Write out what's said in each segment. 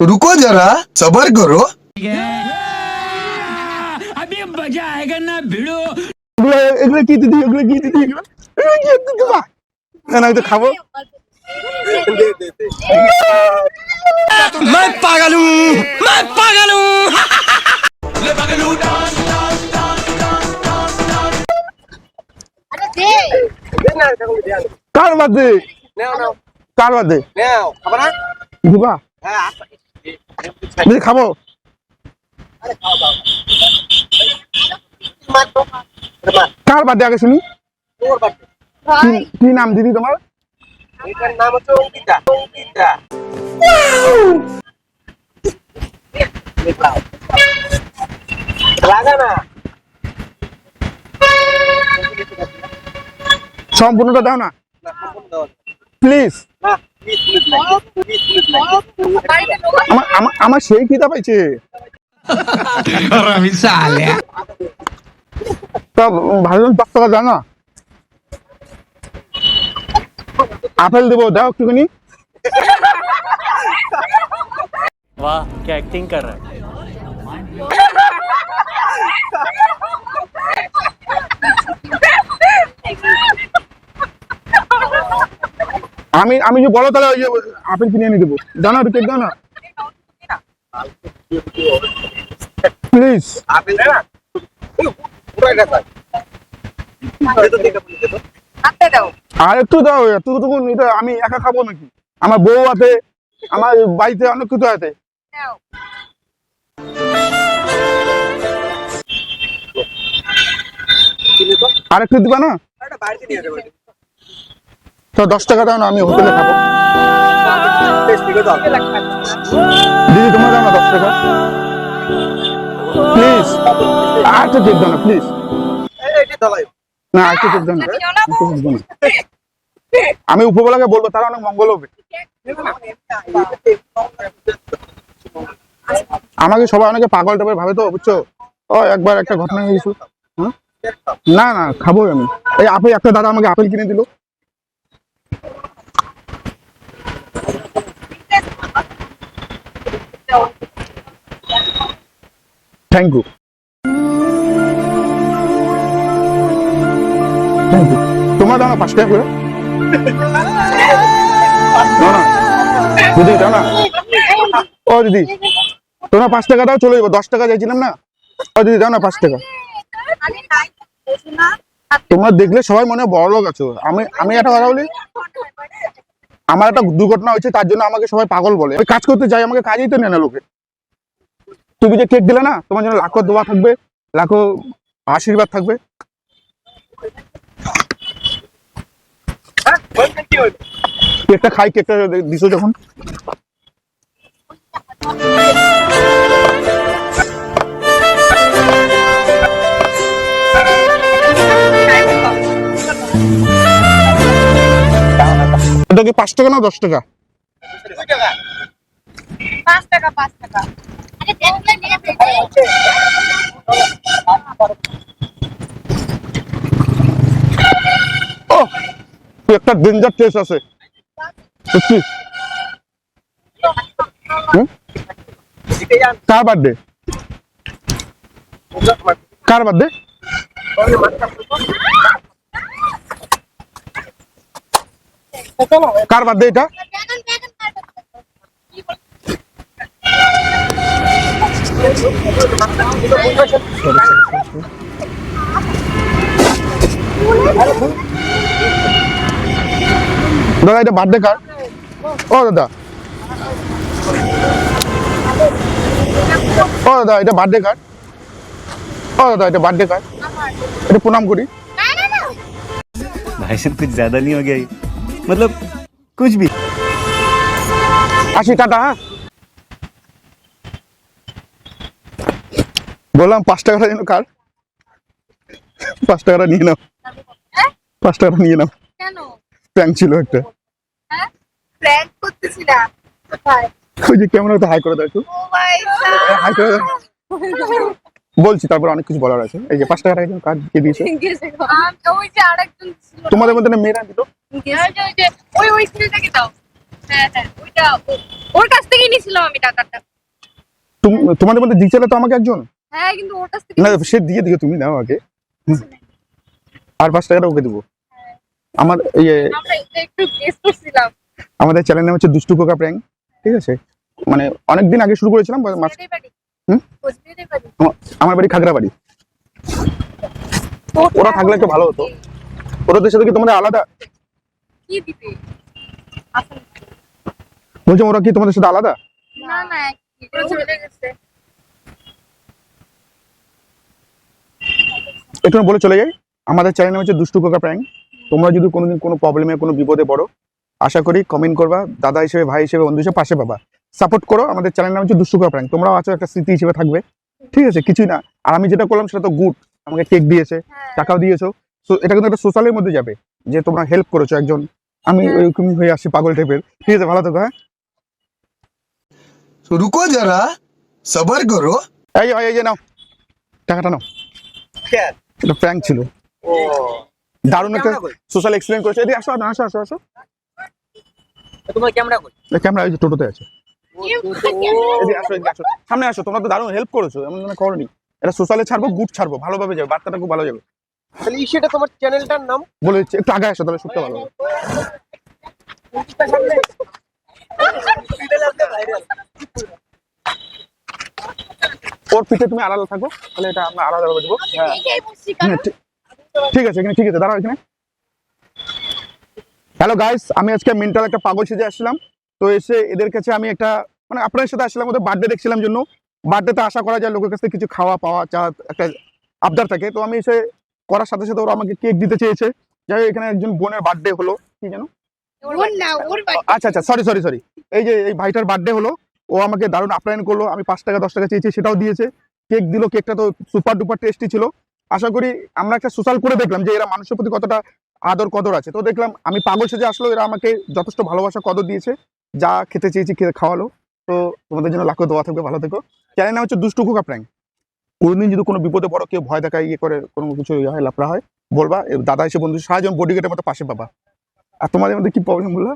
रुको जरा सबर करो अभी मजा आएगा ना भिड़ो এগুলো এগুলো কি দিদি এগুলো কি দিদি এগুলো এগুলো কি দিদি মা না না আমি তো খাবো मैं पागल हूँ मैं पागल हूँ আরে দে কার বাদে কার বাদে দিবা দিদি খাব কার বাদে আগে শুনি কি- নাম দিদি তোমার এটার নাম হচ্ছে অঙ্কিতা অঙ্কিতা সম্পূর্ণটা দাও না সম্পূর্ণ দেওয়া প্লিজ আমার আমার আমার সেই খিদা পাইছে रवि साले তা ভালো পাঁচ টাকা দাও না আপেল দেবো দাও একটুখানি वाह क्या एक्टिंग कर रहा है আমি আমি যে বলো তাহলে ওই যে আপেল কিনে এনে দেবো দাও না কেক দাও না প্লিজ আর একটু দাও এতটুকু এটা আমি একা খাব নাকি আমার বউ আছে আমার বাড়িতে অনেক কিছু আছে। আর একটু দিবা না। তো দশ টাকা দাও না আমি হোটেলে খাব থেকে দাও। না দশ টাকা প্লিজ না প্লিজ। না না। আমি উপরবেলাকে বলব, তারা অনেক মঙ্গল হবে আমাকে সবাই অনেকে পাগল টাগল ভাবে তো, বুঝছ ও, একবার একটা ঘটনা হয়ে হ্যাঁ? না না খাব আমি এই আপেল, একটা দাদা আমাকে আপেল কিনে দিল থ্যাংক ইউ থ্যাংক ইউ তোমার দাও না পাঁচ টাকা করে? দিদি দাও না ও দিদি। তোমরা পাঁচ টাকা দাও চলে যাব। দশ টাকা চাইছিলাম না? ও দিদি দাও না পাঁচ টাকা। তোমরা দেখলে সবাই মনে হয় বড় লোক আছো। আমি আমি একটা কথা বলি? আমার একটা দুর্ঘটনা হয়েছে, তার জন্য আমাকে সবাই পাগল বলে। ওই কাজ করতে যাই, আমাকে কাজেই তো নেয় না লোকে। তুমি যে কেক দিলে না, তোমার জন্য লাখো দোয়া থাকবে, লাখো আশীর্বাদ থাকবে? কেকটা খাই, কেকটা দিছো যখন। এটা কি পাঁচ টাকা না দশ টাকা? ও একটা ডেঞ্জার টেস্ট আছে। সত্যি? কার বার্থডে কার বার্থডে কার বার্থডে এটা দেখেন দেখেন দাদা এটা বার্থডে কার ও দাদা ও দাদা এটা বার্থডে কার ও দাদা এটা বার্থডে কার এটা প্রণাম করি না না না भाई साहब कुछ ज्यादा नहीं हो गया ये? मतलब कुछ भी আসি টাটা হ্যাঁ বললাম পাঁচ টাকাটা যেন কার পাঁচ টাকাটা নিয়ে নাও হ্যাঁ? পাঁচ টাকাটা নিয়ে নাও কেন প্যাং ছিল একটা হ্যাঁ প্র্যাঙ্ক করতেছি না কোথায় ওই যে কেমন হয়তো হাই করে দাও একটু ও মাই হাই করে দাও বলছি তারপর অনেক কিছু বলার আছে এই যে পাঁচ টাকাটা একজন কার্ড দিয়ে দিয়েছে ওই যে আরেকজন ছিল তোমাদের মধ্যে না মেয়েরা দিল ওই ওই যে ওই ওই ছেলেটাকে দাও হ্যাঁ হ্যাঁ ওইটা ওর কাছ থেকেই নিয়েছিলাম আমি টাকাটা তোমাদের মধ্যে দিয়েছিলে তো আমাকে একজন? হ্যাঁ কিন্তু ওর কাছ থেকে না সে দিয়ে দিও তুমি নাও আগে। আর পাঁচ টাকাটা ওকে দেবো। আমার ইয়ে একটু গেস করছিলাম আমাদের চ্যানেল নাম হচ্ছে দুষ্টু কোকা প্র্যাঙ্ক ঠিক আছে? মানে অনেক দিন আগে শুরু করেছিলাম মাস- আমার বাড়ি খাগড়াবাড়ি। ওরা থাকলে একটু ভালো হতো। ওদের সাথে কি তোমাদের আলাদা কি দিবে। বলছি ওরা কি তোমাদের সাথে আলাদা? না না। চলে গেছে। একটু বলে চলে যাই। আমাদের চ্যানেল নাম হচ্ছে দুষ্টু কোকা প্র্যাঙ্ক তোমরা যদি কোনোদিন কোনো প্রবলেমে কোনো বিপদে পড়ো আশা করি কমেন্ট করবা দাদা হিসেবে ভাই হিসেবে বন্ধু হিসেবে পাশে পাবা। সাপোর্ট করো আমাদের চ্যানেল নাম হচ্ছে দুষ্টু কোকা প্র্যাঙ্ক তোমরাও আছো একটা স্মৃতি হিসেবে থাকবে। ঠিক আছে কিছুই না। আর আমি যেটা করলাম সেটা তো গুড আমাকে কেক দিয়েছে হ্যাঁ। টাকাও দিয়েছ। তো এটা কিন্তু একটা সোশ্যালের মধ্যে যাবে। যে তোমরা হেল্প করেছ একজন। আমি ওইরকমই হয়ে আসি পাগল টাইপের ঠিক আছে ভালো থাকো হ্যাঁ। রুকো যারা সবার করো। এই এই যে নাও টাকাটা নাও। এটা প্র্যাঙ্ক ছিল। দারুণ একটা সোশ্যাল এক্সপ্লেন করেছে। এদিকে আসো আসো আসো আসো ক্যামেরা ওই যে টোটোতে সামনে আসো তোমরা তো হেল্প এমন ছাড়বো ছাড়বো ভালোভাবে যাবে বার্তাটা খুব ভালো যাবে। তাহলে তোমার চ্যানেলটার নাম? বলে দিচ্ছি একটু আগে আসো তাহলে শুনতে ভালো ওর পিঠে তুমি আলাদা থাকো তাহলে এটা আমরা আলাদা করে দেবো। হ্যাঁ। হ্যাঁ, ঠিক- আছে এখানে ঠিক আছে দাঁড়াও এখানে। হ্যালো গাইস আমি আজকে মেন্টাল একটা পাগল সেজে আসছিলাম। তো এসে এদের কাছে আমি একটা মানে আপনাদের সাথে আসছিলাম ওদের বার্থডে দেখছিলাম জন্য। বার্থডে বার্থডেতে আশা করা যায় লোকের কাছ থেকে কিছু খাওয়া পাওয়া চা একটা আবদার থাকে। তো আমি এসে করার সাথে সাথে ওরা আমাকে কেক দিতে চেয়েছে। যাই হোক, এখানে একজন বোনের বার্থডে হলো। কি জানো ওর না ওর বাড়ি। আচ্ছা আচ্ছা সরি সরি সরি এই যে এই ভাইটার বার্থডে হলো ও আমাকে দারুণ আপ্যায়ন করল। আমি পাঁচ টাকা দশ টাকা চেয়েছি সেটাও দিয়েছে। কেক দিল কেকটা তো সুপার ডুপার টেস্টি ছিল। আশা করি আমরা একটা সোশ্যাল করে দেখলাম যে এরা মানুষের প্রতি কতটা আদর কদর আছে। তো দেখলাম আমি পাগল সেজে আসলো এরা আমাকে যথেষ্ট ভালোবাসা কদর দিয়েছে। যা খেতে চেয়েছি খেয়ে খাওয়ালো। তো তোমাদের জন্য লাখো দোয়া থাকবে ভালো থেকো। চ্যানেল নাম হচ্ছে দুষ্টু কুকা প্র্যাঙ্ক কোনোদিন যদি কোনো বিপদে বড় কেউ ভয় দেখায় ইয়ে করে কোনো কিছু ইয়ে হয় লাফড়া হয় বলবা দাদা এসে বন্ধু সারাজন বডিগার্ডের মতো পাশে পাবা। আর তোমাদের মধ্যে কি প্রবলেম বলল?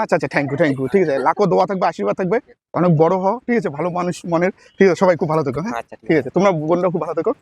আচ্ছা আচ্ছা থ্যাংক ইউ থ্যাংক ইউ ঠিক আছে লাখো দোয়া থাকবে আশীর্বাদ থাকবে অনেক বড় হও ঠিক আছে ভালো মানুষ মনের ঠিক আছে সবাই খুব ভালো থেকো হ্যাঁ? আচ্ছা ঠিক ঠিক আছে তোমরা বোনরা খুব ভালো থেকো।